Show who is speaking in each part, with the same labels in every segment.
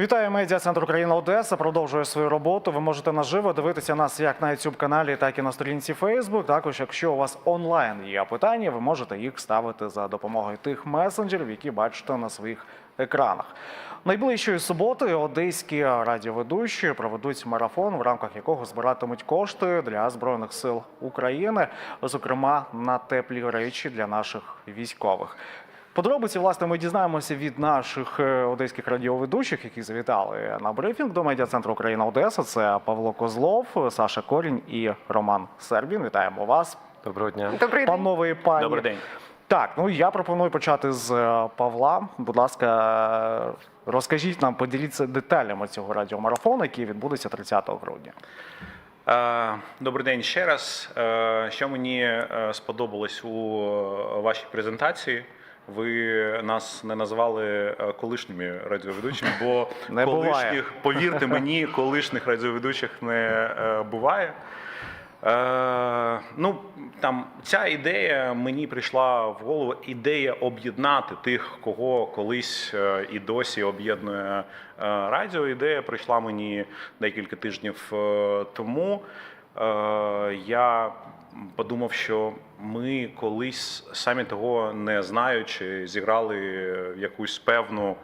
Speaker 1: Вітаю медіа центр Україна Одеса. Продовжує свою роботу. Ви можете наживо дивитися нас як на youtube каналі, так і на сторінці Facebook. Також, якщо у вас онлайн є питання, ви можете їх ставити за допомогою тих месенджерів, які бачите на своїх екранах. Найближчої суботи одеські радіоведучі проведуть марафон, в рамках якого збиратимуть кошти для збройних сил України, зокрема на теплі речі для наших військових. Подробиці, власне, ми дізнаємося від наших е, одеських радіоведучих, які завітали на брифінг до медіа центру Україна Одеса. Це Павло Козлов, Саша Корінь і Роман Сербін. Вітаємо вас,
Speaker 2: Доброго дня.
Speaker 3: Добрий день.
Speaker 1: панове і пані.
Speaker 2: Добрий день.
Speaker 1: Так, ну я пропоную почати з е, Павла. Будь ласка, е, розкажіть нам, поділіться деталями цього радіомарафону, який відбудеться 30 грудня.
Speaker 2: Добрий день ще раз. Що мені сподобалось у вашій презентації? Ви нас не назвали е, колишніми радіоведучими, бо
Speaker 1: Не буває.
Speaker 2: колишніх, повірте мені, колишніх радіоведучих не е, буває. Е, ну там ця ідея мені прийшла в голову. Ідея об'єднати тих, кого колись е, і досі об'єднує радіо. Ідея прийшла мені декілька тижнів тому. Е, я подумав, що ми колись самі того не знаючи, зіграли якусь певну е,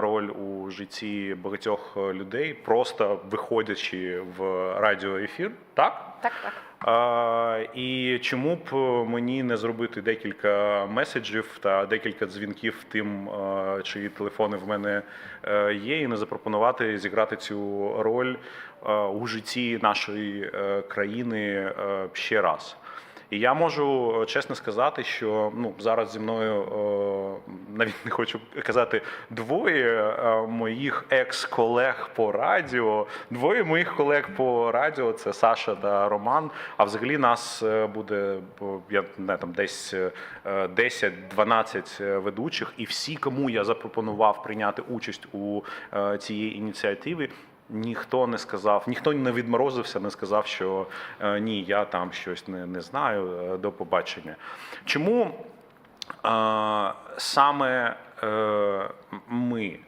Speaker 2: роль у житті багатьох е, людей, просто виходячи в радіоефір, так?
Speaker 3: Так, так.
Speaker 2: А, і чому б мені не зробити декілька меседжів та декілька дзвінків тим, е, чиї телефони в мене е, є, і не запропонувати зіграти цю роль е, у житті нашої е, країни е, ще раз. І я можу е, чесно сказати, що ну зараз зі мною е, навіть не хочу казати двоє е, моїх екс-колег по радіо. Двоє моїх колег по радіо це Саша та Роман. А взагалі нас буде я не там десь е, 10-12 ведучих, і всі, кому я запропонував прийняти участь у цієї ініціативи. Ніхто не сказав, ніхто не відморозився, не сказав, що е, ні, я там щось не, не знаю. е, До побачення. Чому е, саме ми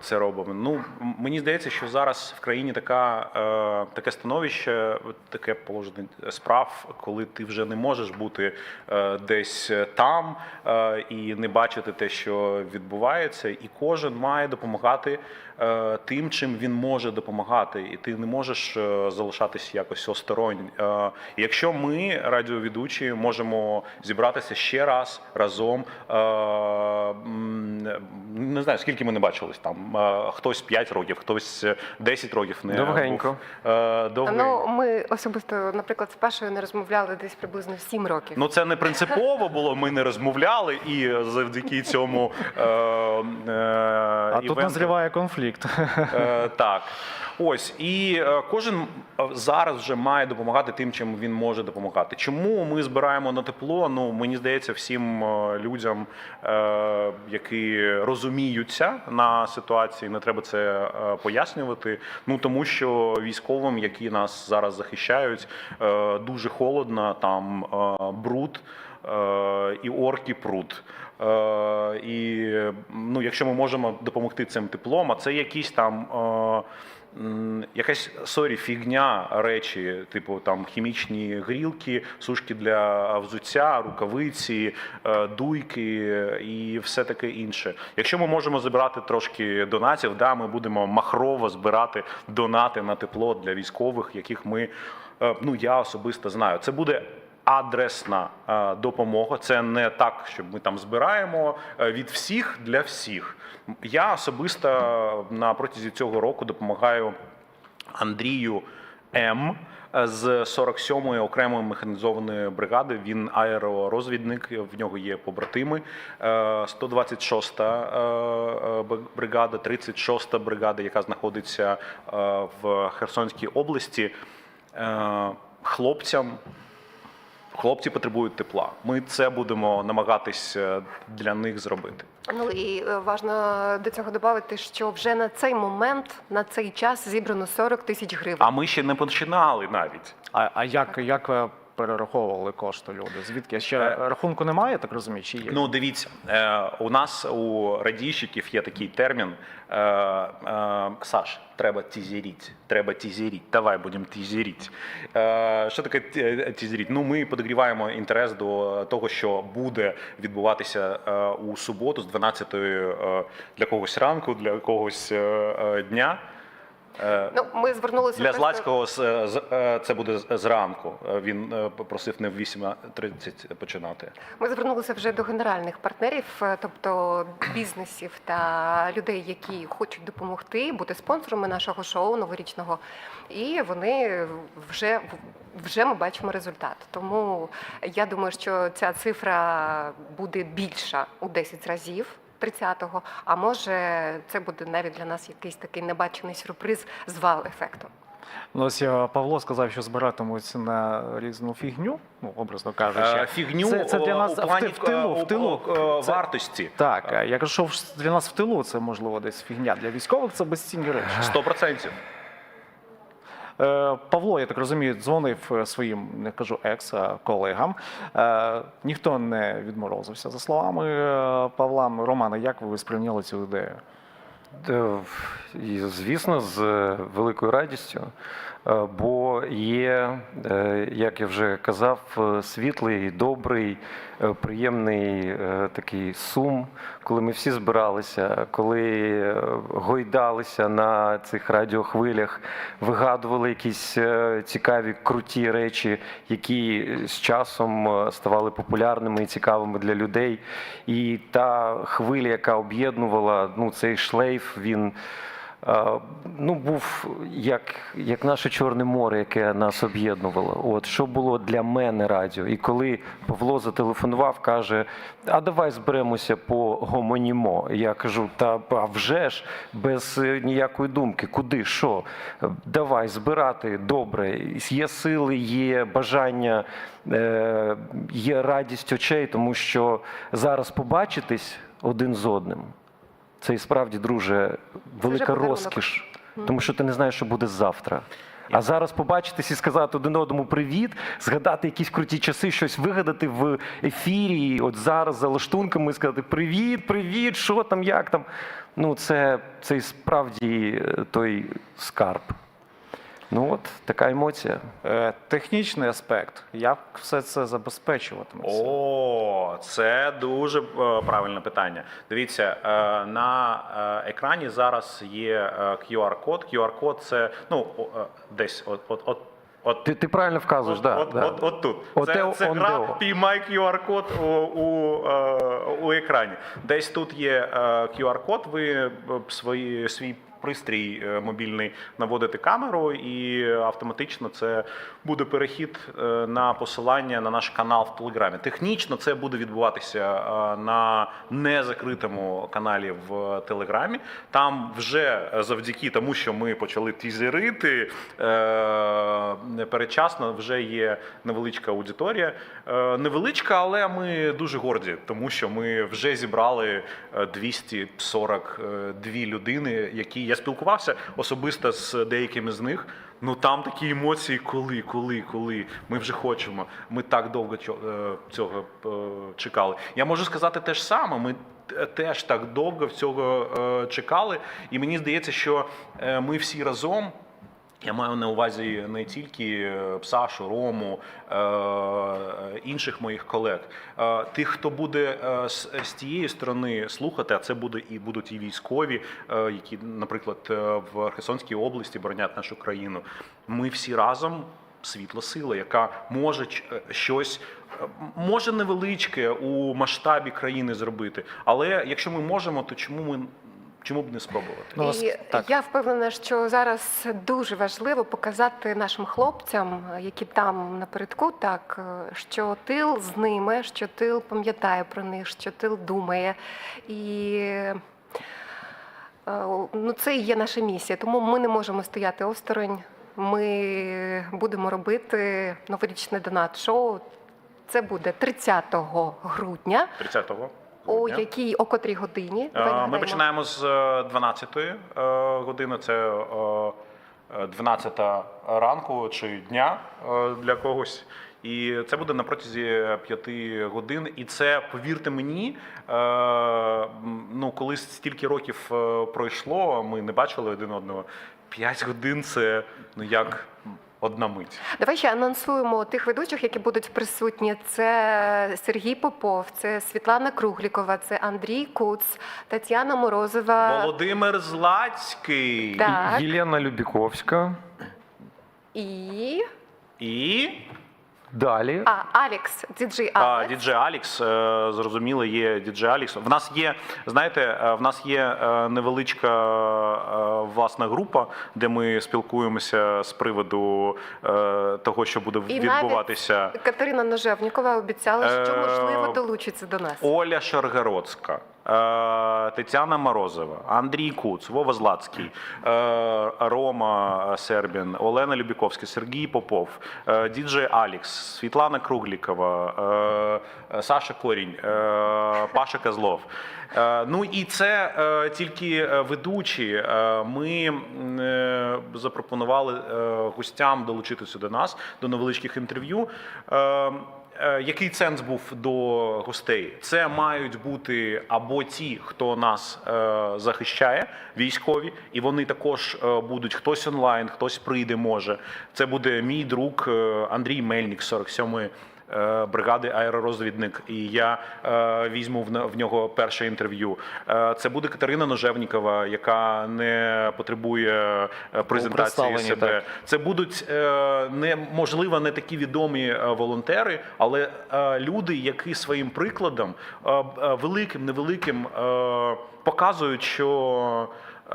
Speaker 2: це робимо? Ну, мені здається, що зараз в країні така, е, таке становище, таке положення справ, коли ти вже не можеш бути е, десь там е, і не бачити те, що відбувається, і кожен має допомагати е, тим, чим він може допомагати, і ти не можеш е, залишатися якось осторонь. Е, Якщо ми, радіоведучі, можемо зібратися ще раз разом, е, не знаю, скільки ми не бачились там. е, Хтось 5 років, хтось 10 років не
Speaker 4: Довгенько.
Speaker 2: був. Е, довгенько.
Speaker 3: Ну, ми особисто, наприклад, з Пашою не розмовляли десь приблизно 7 років.
Speaker 2: Ну це не принципово було. Ми не розмовляли, і завдяки цьому е, е,
Speaker 1: А тут
Speaker 2: івенту-
Speaker 1: назріває конфлікт.
Speaker 2: Е, так. Ось і е, кожен е, зараз вже має допомагати тим, чим він може допомагати. Чому ми збираємо на тепло? Ну мені здається, всім е, людям, які розуміються на ситуації, не треба це пояснювати. Ну тому що військовим, які нас зараз захищають, дуже холодно, там бруд. І орки прут. Е, І ну, якщо ми можемо допомогти цим теплом, а це якісь там якась сорі, фігня речі, типу там хімічні грілки, сушки для взуття, рукавиці, е, дуйки і все таке інше. Якщо ми можемо збирати трошки донатів, да, ми будемо махрово збирати донати на тепло для військових, яких ми е, ну я особисто знаю. Це буде адресна е, допомога. Це не так, щоб ми там збираємо е, від всіх для всіх. Я особисто на протязі цього року допомагаю Андрію М. З 47-ї окремої механізованої бригади він аеророзвідник. В нього є побратими. Е, 126-та е, е, бригада, 36-та бригада, яка знаходиться е, в Херсонській області. Е, Хлопцям Хлопці потребують тепла. Ми це будемо намагатись е, для них зробити.
Speaker 3: Ну і е, важно до цього додати, що вже на цей момент, на цей час зібрано 40 тисяч гривень.
Speaker 2: А ми ще не починали навіть.
Speaker 1: А, а як, як е, перераховували кошти люди? Звідки ще
Speaker 2: Е,
Speaker 1: рахунку немає, так розумію, чи є?
Speaker 2: Ну, дивіться, е, у нас у радійщиків є такий термін. Е, Саш, треба тізеріть, треба тізеріть. Давай будемо тізеріть. Що таке ті- тізеріть? Ну, ми подогріваємо інтерес до того, що буде відбуватися у суботу з 12 е, для когось ранку, для когось дня. Е,
Speaker 3: Ну, ми звернулися
Speaker 2: Для
Speaker 3: просто-
Speaker 2: Злацького з- з- е, це буде зранку. Е, Він е, попросив не в 8.30 починати.
Speaker 3: Ми звернулися вже до генеральних партнерів, е, тобто бізнесів та людей, які хочуть допомогти бути спонсорами нашого шоу новорічного. І вони вже вже ми бачимо результат. Тому я думаю, що ця цифра буде більша у 10 разів. 30-го, а може це буде навіть для нас якийсь такий небачений сюрприз з вал-ефектом.
Speaker 1: Ну, ось Павло сказав, що збиратимуться на різну фігню, ну, образно кажучи.
Speaker 2: Е, Фігню
Speaker 1: Це, це для нас
Speaker 2: у плані
Speaker 1: в тилу, в тилу. Це-
Speaker 2: вартості.
Speaker 1: Так, я кажу, що для нас в тилу це можливо десь фігня. Для військових це безцінні речі.
Speaker 2: 100%.
Speaker 1: Е, Павло, я так розумію, дзвонив е, своїм, не кажу екс, колегам. Е, Ніхто не відморозився за словами Павла. Романа. як ви сприйняли цю ідею?
Speaker 4: І, Звісно, з е, великою радістю, Е, бо є, е, як я вже казав, світлий, добрий, приємний такий сум, коли ми всі збиралися, коли гойдалися на цих радіохвилях, вигадували якісь цікаві, круті речі, які з часом ставали популярними і цікавими для людей. І та хвиля, яка об'єднувала ну, цей шлейф, він. Ну, був як, як наше Чорне море, яке нас об'єднувало. От що було для мене радіо. І коли Павло зателефонував, каже: А давай зберемося по гомонімо. Я кажу: та а вже ж без е, ніякої думки, куди, що? Давай збирати добре. Є сили, є бажання, е, є радість очей, тому що зараз побачитись один з одним. Це і справді, друже, велика розкіш, тому що ти не знаєш, що буде завтра. А зараз побачитись і сказати один одному привіт, згадати якісь круті часи, щось вигадати в ефірі, от зараз за лаштунками і сказати Привіт, привіт, що там, як там. Ну, це, це і справді е, той скарб. Ну от така емоція.
Speaker 1: Е, Технічний аспект. Як все це забезпечуватиметься?
Speaker 2: О, це дуже е, правильне питання. Дивіться, е, на е, екрані зараз є е, QR-код. QR-код це ну е, десь от, от, от, от
Speaker 4: Ти, ти правильно вказуєш,
Speaker 2: От,
Speaker 4: да,
Speaker 2: от,
Speaker 4: да.
Speaker 2: от, от тут.
Speaker 4: Оте
Speaker 2: це це гра
Speaker 4: deo.
Speaker 2: піймай QR-код у, у, у екрані. Десь тут є QR-код, ви свої, свій пристрій е, мобільний наводите камеру, і автоматично це буде перехід е, на посилання на наш канал в Телеграмі. Технічно це буде відбуватися е, на незакритому каналі в Телеграмі. Там вже завдяки тому, що ми почали тізерити передчасно, вже є невеличка аудиторія. Невеличка, але ми дуже горді, тому що ми вже зібрали е, 242 людини, які я спілкувався особисто з деякими з них. Ну там такі емоції, коли, коли, коли ми вже хочемо. Ми так довго е, цього е, чекали. Я можу сказати те ж саме. Ми теж так довго цього е, чекали, і мені здається, що ми всі разом. Я маю на увазі не тільки е, Сашу, Рому, е, е, інших моїх колег, тих, хто буде з, тієї сторони слухати, а це буде і будуть і військові, які, наприклад, в Херсонській області боронять нашу країну. Ми всі разом світла сила, яка може щось. Може невеличке у масштабі країни зробити, але якщо ми можемо, то чому ми чому б не спробувати?
Speaker 1: Ну,
Speaker 3: І
Speaker 1: так.
Speaker 3: я впевнена, що зараз дуже важливо показати нашим хлопцям, які там напередку, так що тил з ними, що тил пам'ятає про них, що тил думає. І е, ну, це і є наша місія. Тому ми не можемо стояти осторонь. Ми будемо робити новорічне донат-шоу. Це буде 30 грудня.
Speaker 2: 30-го. Грудня.
Speaker 3: якій о котрій годині?
Speaker 2: Е, Ми починаємо з 12-ї години. Це е, е, 12 ранку чи дня для когось. І це буде на протязі п'яти годин. І це, повірте мені, ну коли стільки років пройшло, ми не бачили один одного. П'ять годин це ну як одна мить.
Speaker 3: Давай ще анонсуємо тих ведучих, які будуть присутні. Це Сергій Попов, це Світлана Круглікова, це Андрій Куц, Тетяна Морозова
Speaker 2: Володимир Злацький
Speaker 3: Так.
Speaker 4: Єлена Любіковська.
Speaker 3: і
Speaker 2: і
Speaker 4: Далі.
Speaker 3: а, Алекс, діджей
Speaker 2: А, діджей Алікс, зрозуміло, є діджей Алікс. В нас є, знаєте, е, в нас є е, невеличка е, власна група, де ми спілкуємося з приводу того, що буде
Speaker 3: І навіть
Speaker 2: відбуватися.
Speaker 3: Катерина Ножевнікова обіцяла, що можливо долучиться до нас.
Speaker 2: Оля Шаргородська, Тетяна Морозова, Андрій Куц, Вова Злацький, е, Рома Сербін, Олена Любіковська, Сергій Попов, е, діджей Алікс, Світлана Круглікова, е, е, Саша Корінь, е, Паша Козлов. Е, Ну і це е, тільки е, ведучі. Е, Ми е, запропонували е, гостям долучитися до нас до невеличких інтерв'ю. Е, Який ценз був до гостей? Це мають бути або ті, хто нас е, захищає, військові, і вони також е, будуть хтось онлайн, хтось прийде, може. Це буде мій друг Андрій Мельник, 47-ї е, бригади аеророзвідник, і я е, візьму в, нього перше інтерв'ю. Е, це буде Катерина Ножевнікова, яка не потребує е, презентації себе.
Speaker 1: так.
Speaker 2: Це будуть е, не можливо не такі відомі е, волонтери, але е, люди, які своїм прикладом, е, е, великим, невеликим, е, показують, що е,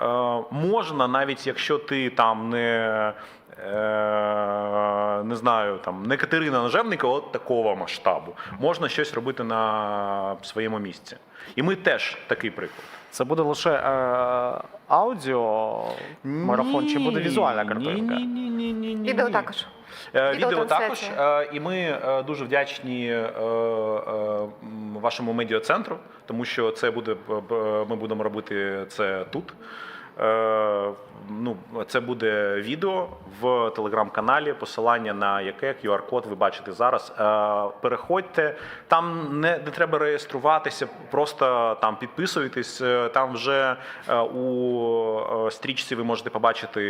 Speaker 2: можна, навіть якщо ти там не. Е, Не знаю, там не Катерина Ножевника, от такого масштабу. Можна щось робити на своєму місці. І ми теж такий приклад.
Speaker 1: Це буде лише е, аудіо марафон, чи буде візуальна картинка?
Speaker 2: Ні, ні, ні, ні, ні.
Speaker 3: Відео також.
Speaker 2: Е, Відео також, Е, і ми е, дуже вдячні е, е, вашому медіа-центру, тому що це буде ми будемо робити це тут. Е, Ну, це буде відео в телеграм-каналі, посилання на яке QR-код ви бачите зараз. Е, Переходьте, там не, не треба реєструватися, просто там підписуйтесь. Е, Там вже у стрічці ви можете побачити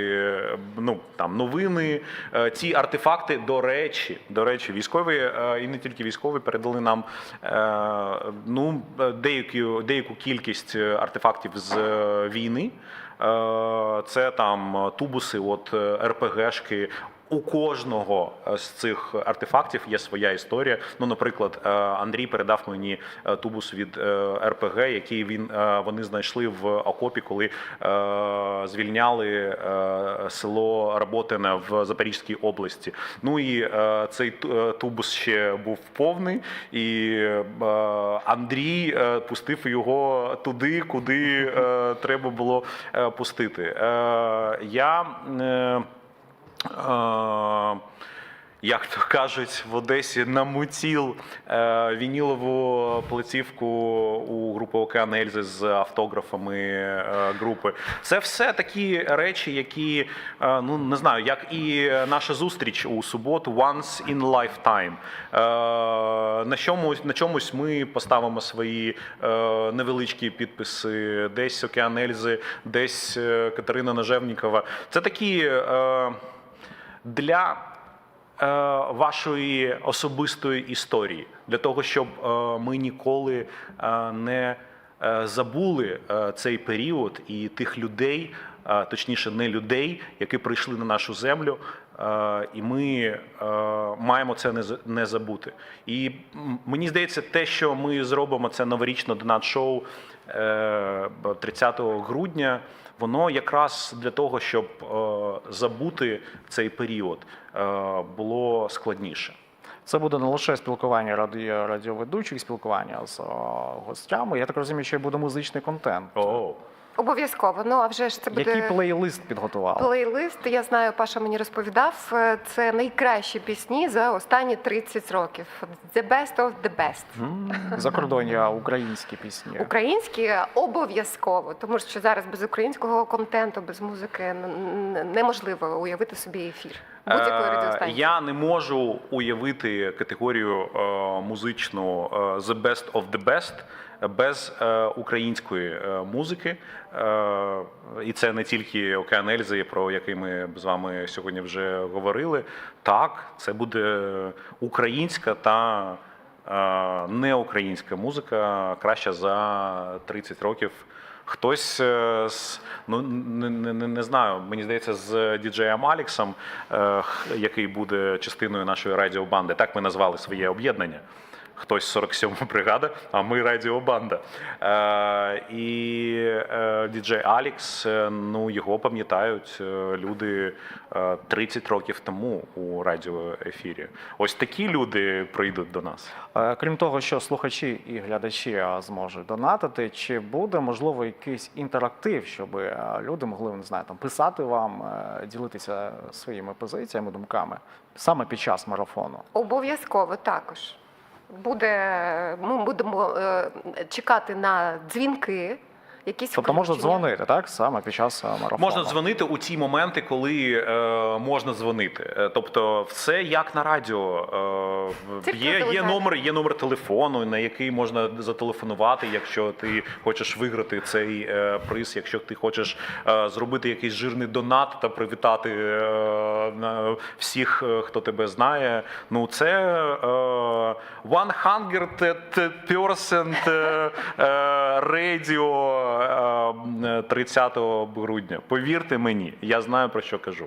Speaker 2: ну, там, новини. Ці артефакти, до речі, до речі, військові і не тільки військові передали нам ну, деяку, деяку кількість артефактів з війни. Е, Це там тубуси, от е, РПГшки. У кожного з цих артефактів є своя історія. Ну, наприклад, е, Андрій передав мені е, тубус від е, РПГ, який він е, вони знайшли в окопі, коли е, звільняли е, село Работине в Запорізькій області. Ну і е, цей е, тубус ще був повний, і е, Андрій е, пустив його туди, куди е, треба було е, пустити. Е, Я е, е, як то кажуть в Одесі, намутіл е, вінілову платівку у групи Океан Ельзи з автографами е, групи. Це все такі речі, які е, ну не знаю, як і наша зустріч у суботу, once in lifetime. На чомусь на чомусь ми поставимо свої невеличкі підписи, десь Океан Ельзи, десь Катерина Нажевнікова. Це такі. Для е, вашої особистої історії, для того, щоб е, ми ніколи е, не е, забули е, цей період і тих людей, е, точніше, не людей, які прийшли на нашу землю. Е, І ми е, маємо це не забути. І мені здається, те, що ми зробимо, це новорічне донат-шоу е, 30 грудня. Воно якраз для того, щоб е, забути цей період, е, було складніше.
Speaker 1: Це буде не лише спілкування раді, радіоведучих, спілкування з гостями. Я так розумію, що буде музичний контент.
Speaker 2: О,
Speaker 3: Обов'язково. Ну а вже ж це буде
Speaker 1: Який плейлист підготували?
Speaker 3: плейлист. Я знаю, Паша мені розповідав. е, Це найкращі пісні за останні 30 років. The best of the best.
Speaker 1: Закордонні, а українські пісні.
Speaker 3: Українські обов'язково, тому що зараз без українського контенту, без музики н- н- неможливо уявити собі ефір будь-якої
Speaker 2: Е,
Speaker 3: радіостанції.
Speaker 2: Я не можу уявити категорію е, музичну е, The Best of the Best без української музики. І це не тільки Океан Ельзи, про який ми з вами сьогодні вже говорили. Так, це буде українська та неукраїнська музика краща за 30 років. Хтось е, ну не, не, не- не знаю, мені здається, з діджеєм Аліксом, е, який буде частиною нашої радіобанди. Так ми назвали своє об'єднання. Хтось 47 бригада, а ми радіобанда. Е, і е, діджей Алікс, е, ну його пам'ятають е, люди е, 30 років тому у радіоефірі. Ось такі люди прийдуть до нас.
Speaker 1: Е, Крім того, що слухачі і глядачі зможуть донатити, чи буде можливо якийсь інтерактив, щоб люди могли не знаю, там писати вам, е, ділитися своїми позиціями, думками саме під час марафону?
Speaker 3: Обов'язково також. Буде, ми будемо е, чекати на дзвінки, якісь
Speaker 1: Тобто можна дзвонити, так саме під час е, марафону.
Speaker 2: Можна дзвонити у ті моменти, коли е, можна дзвонити. Е, Тобто, все як на радіо. Е, є, є номер, є номер телефону, на який можна зателефонувати, якщо ти хочеш виграти цей е, приз, якщо ти хочеш е, зробити якийсь жирний донат та привітати е, всіх, е, хто тебе знає. Ну це е, 100% е, е, радіо е, 30 грудня. Повірте мені, я знаю про що кажу.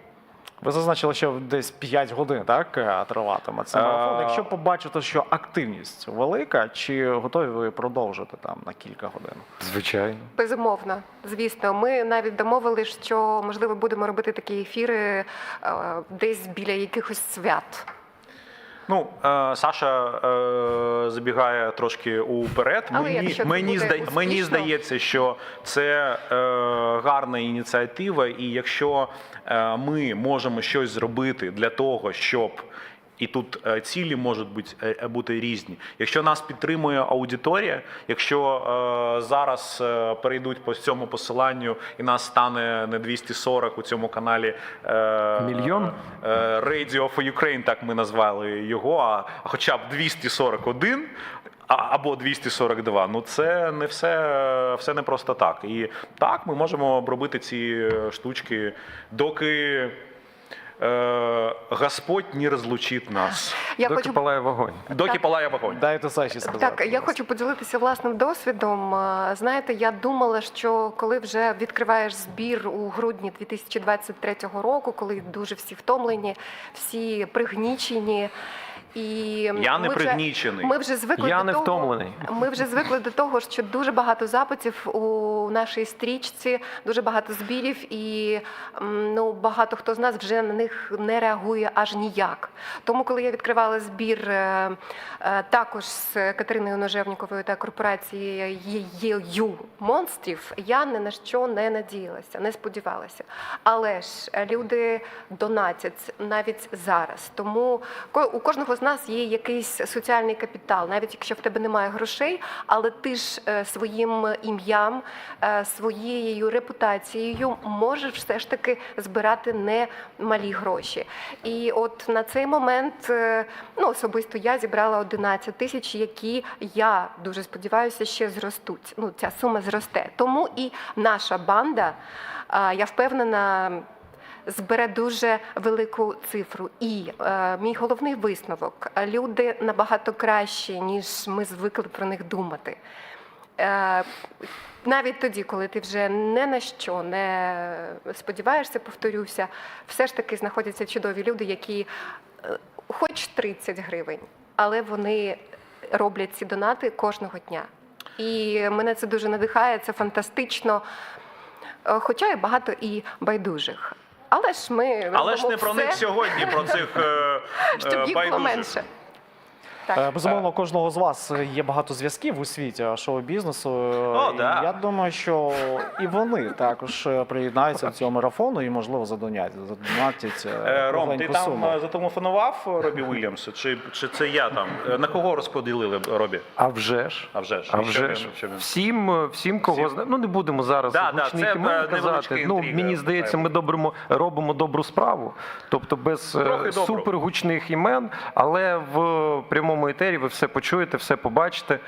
Speaker 1: Ви зазначили, що десь 5 годин так е, триватиме це марафон. Якщо побачите, що активність велика, чи готові ви продовжити там на кілька годин?
Speaker 4: Звичайно.
Speaker 3: Безумовно, звісно. Ми навіть домовились, що можливо будемо робити такі ефіри е, десь біля якихось свят.
Speaker 2: Ну, е, Саша е, забігає трошки уперед.
Speaker 3: Але
Speaker 2: мені мені, зда- мені здається, що це е, гарна ініціатива, і якщо е, ми можемо щось зробити для того, щоб і тут е, цілі можуть бути, е, бути різні. Якщо нас підтримує аудиторія, якщо е, зараз е, перейдуть по цьому посиланню і нас стане не 240 у цьому каналі е,
Speaker 4: Мільйон?
Speaker 2: е, Radio for Ukraine, так ми назвали його, а хоча б 241. а- Або 242, ну це не все, все не просто так. І так, ми можемо робити ці е, штучки, доки е, Господь не розлучить нас,
Speaker 3: Я
Speaker 4: Доки
Speaker 3: хочу
Speaker 4: палає вогонь.
Speaker 2: доки
Speaker 3: Так.
Speaker 2: палає вогонь.
Speaker 1: Дайте Саші сказати.
Speaker 3: Так, я хочу поділитися власним досвідом. Е, Знаєте, я думала, що коли вже відкриваєш збір у грудні 2023 року, коли дуже всі втомлені, всі пригнічені. І
Speaker 2: Я не
Speaker 3: ми вже-
Speaker 2: пригнічений.
Speaker 3: Ми вже звикли
Speaker 4: Я
Speaker 3: до
Speaker 4: не
Speaker 3: того,
Speaker 4: втомлений.
Speaker 3: Ми вже звикли до того, що дуже багато запитів у нашій стрічці, дуже багато збірів, і ну багато хто з нас вже на них не реагує аж ніяк. Тому, коли я відкривала збір е, е, також з Катериною Ножевніковою та корпорацією ЄЮ монстрів, я ні на що не надіялася, не сподівалася. Але ж люди донатять навіть зараз. Тому у кожного з нас є якийсь соціальний капітал, навіть якщо в тебе немає грошей, але ти ж е, своїм ім'ям, е, своєю репутацією можеш все ж таки збирати немалі гроші. І от на цей момент е, ну, особисто я зібрала 11 тисяч, які я дуже сподіваюся, ще зростуть. Ну, ця сума зросте. Тому і наша банда, я впевнена збере дуже велику цифру. І е, мій головний висновок: люди набагато кращі, ніж ми звикли про них думати. Е, навіть тоді, коли ти вже не на що не сподіваєшся, повторюся, все ж таки знаходяться чудові люди, які е, хоч 30 гривень, але вони роблять ці донати кожного дня. І мене це дуже надихає, це фантастично. Е, Хоча є багато і байдужих. Але ж ми
Speaker 2: Але ж не про них сьогодні, про цих е,
Speaker 3: щоб
Speaker 2: е, байдужих.
Speaker 3: менше. Так.
Speaker 1: Е, Безумовно, у кожного з вас є багато зв'язків у світі шоу-бізнесу.
Speaker 2: О, да.
Speaker 1: Я думаю, що і вони також е, приєднаються до цього марафону і, можливо, задонять, задонатять е,
Speaker 2: Ром, ти там
Speaker 1: суму.
Speaker 2: е, зателефонував Робі Уільямсу? Чи, чи це я там? На кого розподілили Робі?
Speaker 4: А вже ж.
Speaker 2: А вже ж.
Speaker 4: А вже ж всім, всім кого
Speaker 2: Всім?
Speaker 4: ну не будемо зараз
Speaker 2: Да, да,
Speaker 4: гучних
Speaker 2: це,
Speaker 4: імен казати. Ну мені здається, ми добримо робимо добру справу, тобто без супергучних імен, але в прямому етері ви все почуєте, все побачите.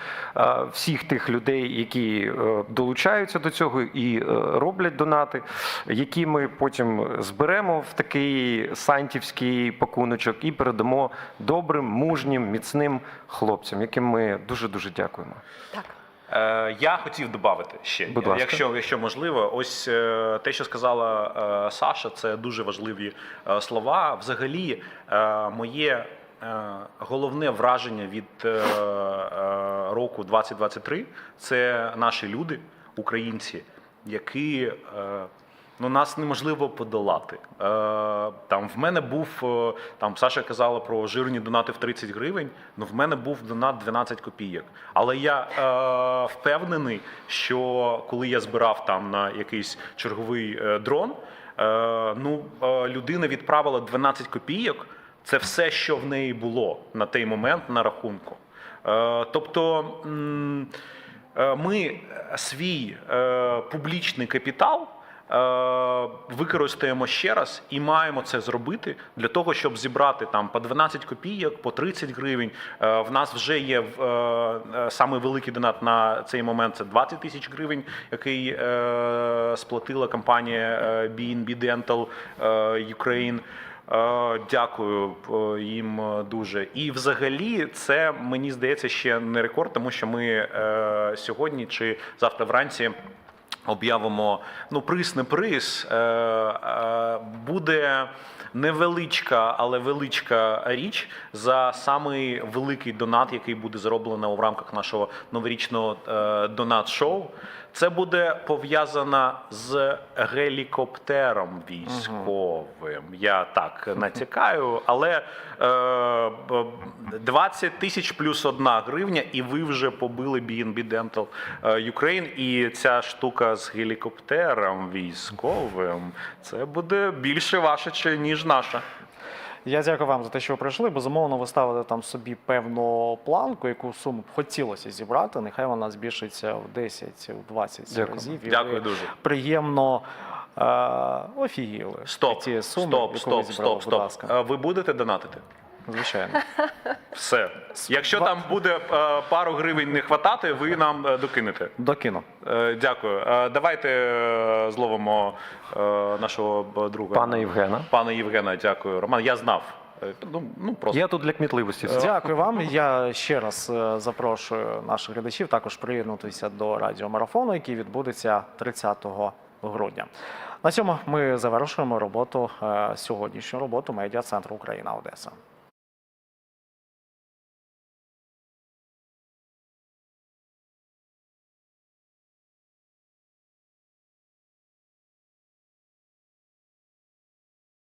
Speaker 4: Всіх тих людей, які е, долучаються до цього і е, роблять донати, які ми потім зберемо в такий сантівський пакуночок і передамо добрим, мужнім, міцним хлопцям, яким ми дуже дуже дякуємо.
Speaker 3: Так.
Speaker 2: Е, я хотів додати ще,
Speaker 4: Будь ласка.
Speaker 2: якщо, якщо можливо, ось те, що сказала Саша, це дуже важливі слова. Взагалі, моє головне враження від е, е, року 2023 – це наші люди, українці, які. е, Ну, нас неможливо подолати. Е, там в мене був е, там Саша казала про жирні донати в 30 гривень. Ну в мене був донат 12 копійок. Але я е, впевнений, що коли я збирав там на якийсь черговий е, дрон, е, ну е, людина відправила 12 копійок. Це все, що в неї було на той момент на рахунку. Е, тобто. Е, Ми свій е, публічний капітал використаємо ще раз і маємо це зробити для того, щоб зібрати там по 12 копійок, по 30 гривень. В нас вже є саме великий донат на цей момент. Це 20 тисяч гривень, який сплатила компанія BNB Dental Ukraine. Е, Дякую е, їм дуже. І взагалі, це мені здається ще не рекорд, тому що ми е, сьогодні чи завтра вранці. Об'явимо ну приз не приз. Буде невеличка, але величка річ за самий великий донат, який буде зроблено в рамках нашого новорічного донат-шоу. Це буде пов'язано з гелікоптером військовим. Я так натякаю, але е, 20 тисяч плюс одна гривня, і ви вже побили BNB Dental е, Ukraine. І ця штука з гелікоптером військовим це буде більше ваша, ніж наша.
Speaker 1: Я дякую вам за те, що ви прийшли. Безумовно, ви ставите там собі певну планку, яку суму б хотілося зібрати. Нехай вона збільшиться в 10, в 20
Speaker 4: Дякую.
Speaker 1: разів. І
Speaker 2: Дякую
Speaker 1: ви
Speaker 2: дуже.
Speaker 1: приємно е, офігіли.
Speaker 2: Стоп,
Speaker 1: суми,
Speaker 2: стоп,
Speaker 1: яку ви
Speaker 2: стоп,
Speaker 1: зібрали,
Speaker 2: стоп,
Speaker 1: будь
Speaker 2: стоп.
Speaker 1: ласка.
Speaker 2: Е, Ви будете донатити?
Speaker 1: Звичайно.
Speaker 2: Все. Якщо там буде е, пару гривень не хватати, ви нам е, докинете.
Speaker 1: Докину.
Speaker 2: Е, Дякую. Е, Давайте е, зловимо е, нашого друга.
Speaker 4: Пана Євгена.
Speaker 2: Пана Євгена, дякую. Роман, я знав. Е, Ну, ну просто.
Speaker 4: Я тут для кмітливості.
Speaker 1: Дякую вам. Я ще раз е, запрошую наших глядачів також приєднутися до радіомарафону, який відбудеться 30 грудня. На цьому ми завершуємо роботу е, сьогоднішню роботу медіа центру Україна Одеса.